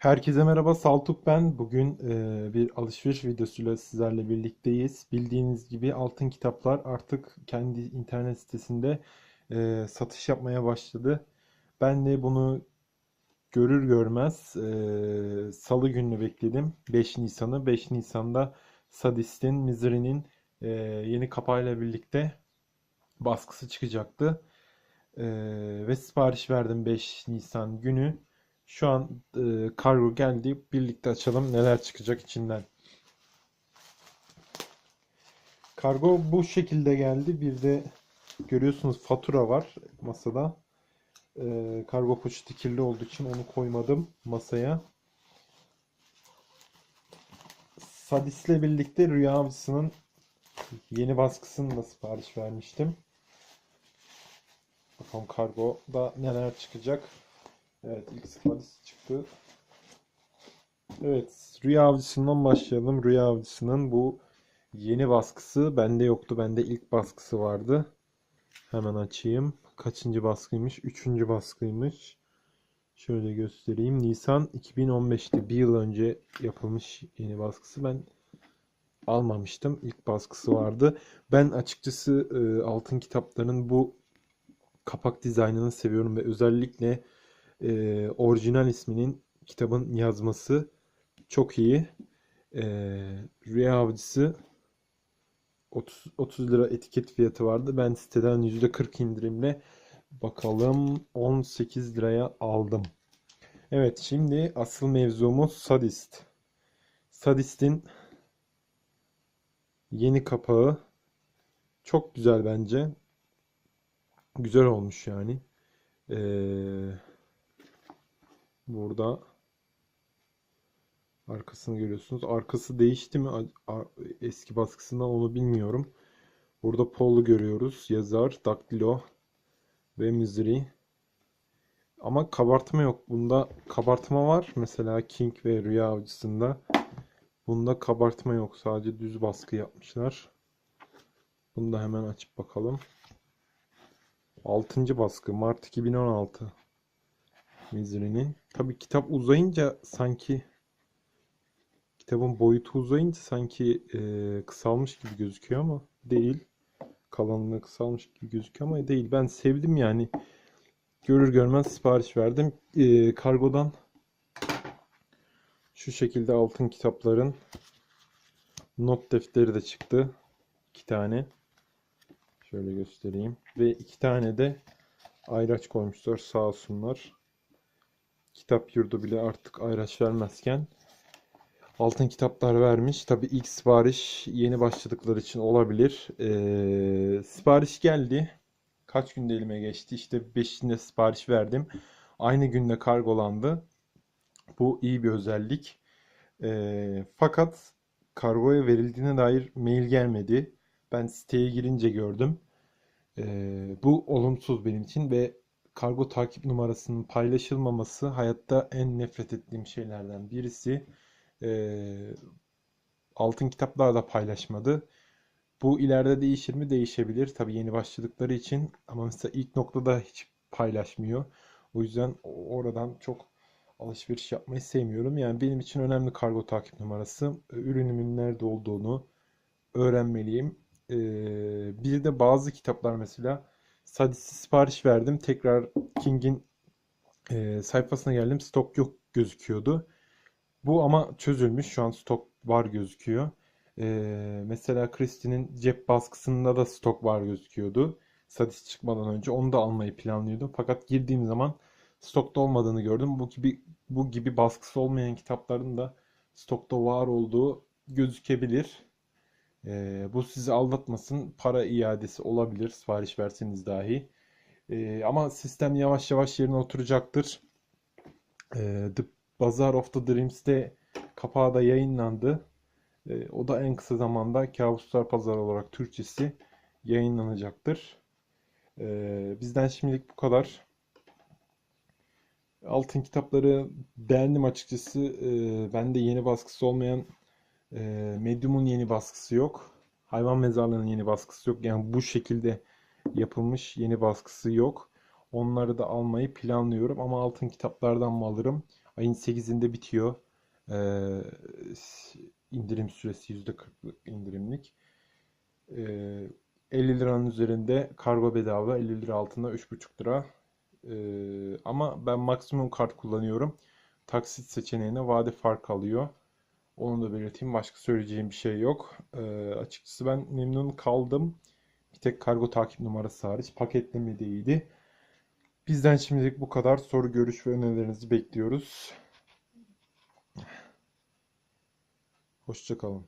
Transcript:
Herkese merhaba, Saltuk ben. Bugün e, bir alışveriş videosuyla sizlerle birlikteyiz. Bildiğiniz gibi Altın Kitaplar artık kendi internet sitesinde e, satış yapmaya başladı. Ben de bunu görür görmez e, Salı gününü bekledim. 5 Nisan'ı. 5 Nisan'da Sadist'in, Misery'nin e, yeni kapağıyla birlikte baskısı çıkacaktı. E, ve sipariş verdim 5 Nisan günü. Şu an e, kargo geldi. Birlikte açalım neler çıkacak içinden. Kargo bu şekilde geldi. Bir de görüyorsunuz fatura var masada. E, kargo poşeti kirli olduğu için onu koymadım masaya. Sadis'le birlikte Rüya Avcısı'nın yeni baskısını da sipariş vermiştim. Bakalım kargoda neler çıkacak. Evet ilk Sadis çıktı. Evet Rüya Avcısı'ndan başlayalım. Rüya Avcısı'nın bu yeni baskısı bende yoktu. Bende ilk baskısı vardı. Hemen açayım. Kaçıncı baskıymış? Üçüncü baskıymış. Şöyle göstereyim. Nisan 2015'te bir yıl önce yapılmış yeni baskısı. Ben almamıştım. İlk baskısı vardı. Ben açıkçası e, altın kitapların bu kapak dizaynını seviyorum ve özellikle e, orijinal isminin kitabın yazması çok iyi. E, Rüya Avcısı 30, 30 lira etiket fiyatı vardı. Ben siteden %40 indirimle bakalım 18 liraya aldım. Evet şimdi asıl mevzumuz Sadist. Sadist'in yeni kapağı çok güzel bence. Güzel olmuş yani. Ee, burada arkasını görüyorsunuz. Arkası değişti mi eski baskısından onu bilmiyorum. Burada Paul'u görüyoruz. Yazar, Daktilo ve Misery. Ama kabartma yok. Bunda kabartma var. Mesela King ve Rüya Avcısı'nda. Bunda kabartma yok. Sadece düz baskı yapmışlar. Bunu da hemen açıp bakalım. 6. baskı Mart 2016 Misery'nin. Tabi kitap uzayınca sanki kitabın boyutu uzayınca sanki e, kısalmış gibi gözüküyor ama değil. Kalınlığı kısalmış gibi gözüküyor ama değil. Ben sevdim yani. Görür görmez sipariş verdim. E, kargodan şu şekilde altın kitapların not defteri de çıktı. iki tane. Şöyle göstereyim. Ve iki tane de ayraç koymuşlar sağ olsunlar. Kitap yurdu bile artık ayraç vermezken altın kitaplar vermiş. Tabi ilk sipariş yeni başladıkları için olabilir. Ee, sipariş geldi. Kaç günde elime geçti? İşte 5'inde sipariş verdim. Aynı günde kargolandı. Bu iyi bir özellik. Ee, fakat kargoya verildiğine dair mail gelmedi. Ben siteye girince gördüm. Ee, bu olumsuz benim için ve kargo takip numarasının paylaşılmaması hayatta en nefret ettiğim şeylerden birisi. Ee, altın kitaplar da paylaşmadı. Bu ileride değişir mi? Değişebilir. Tabii yeni başladıkları için ama mesela ilk noktada hiç paylaşmıyor. O yüzden oradan çok alışveriş yapmayı sevmiyorum. Yani benim için önemli kargo takip numarası. Ürünümün nerede olduğunu öğrenmeliyim. Ee, bir de bazı kitaplar mesela Sadis'i sipariş verdim. Tekrar King'in e, sayfasına geldim. Stok yok gözüküyordu. Bu ama çözülmüş. Şu an stok var gözüküyor. E, mesela Christie'nin cep baskısında da stok var gözüküyordu. Sadis çıkmadan önce onu da almayı planlıyordum. Fakat girdiğim zaman stokta olmadığını gördüm. Bu gibi bu gibi baskısı olmayan kitapların da stokta var olduğu gözükebilir. E, bu sizi aldatmasın. Para iadesi olabilir sipariş verseniz dahi. E, ama sistem yavaş yavaş yerine oturacaktır. E, The Bazaar of the Dreams'te kapağı da yayınlandı. E, o da en kısa zamanda Kabuslar Pazarı olarak Türkçesi yayınlanacaktır. E, bizden şimdilik bu kadar. Altın kitapları beğendim açıkçası. E, ben de yeni baskısı olmayan e, Medium'un yeni baskısı yok. Hayvan mezarlığının yeni baskısı yok. Yani bu şekilde yapılmış yeni baskısı yok. Onları da almayı planlıyorum ama altın kitaplardan mı alırım? Ayın 8'inde bitiyor. Ee, indirim süresi %40'lık indirimlik. Ee, 50 liranın üzerinde kargo bedava, 50 lira altında 3,5 lira. Ee, ama ben maksimum kart kullanıyorum. Taksit seçeneğine vade fark alıyor. Onu da belirteyim. Başka söyleyeceğim bir şey yok. Ee, açıkçası ben memnun kaldım. Bir tek kargo takip numarası hariç. Paketleme de iyiydi. Bizden şimdilik bu kadar. Soru, görüş ve önerilerinizi bekliyoruz. Hoşça kalın.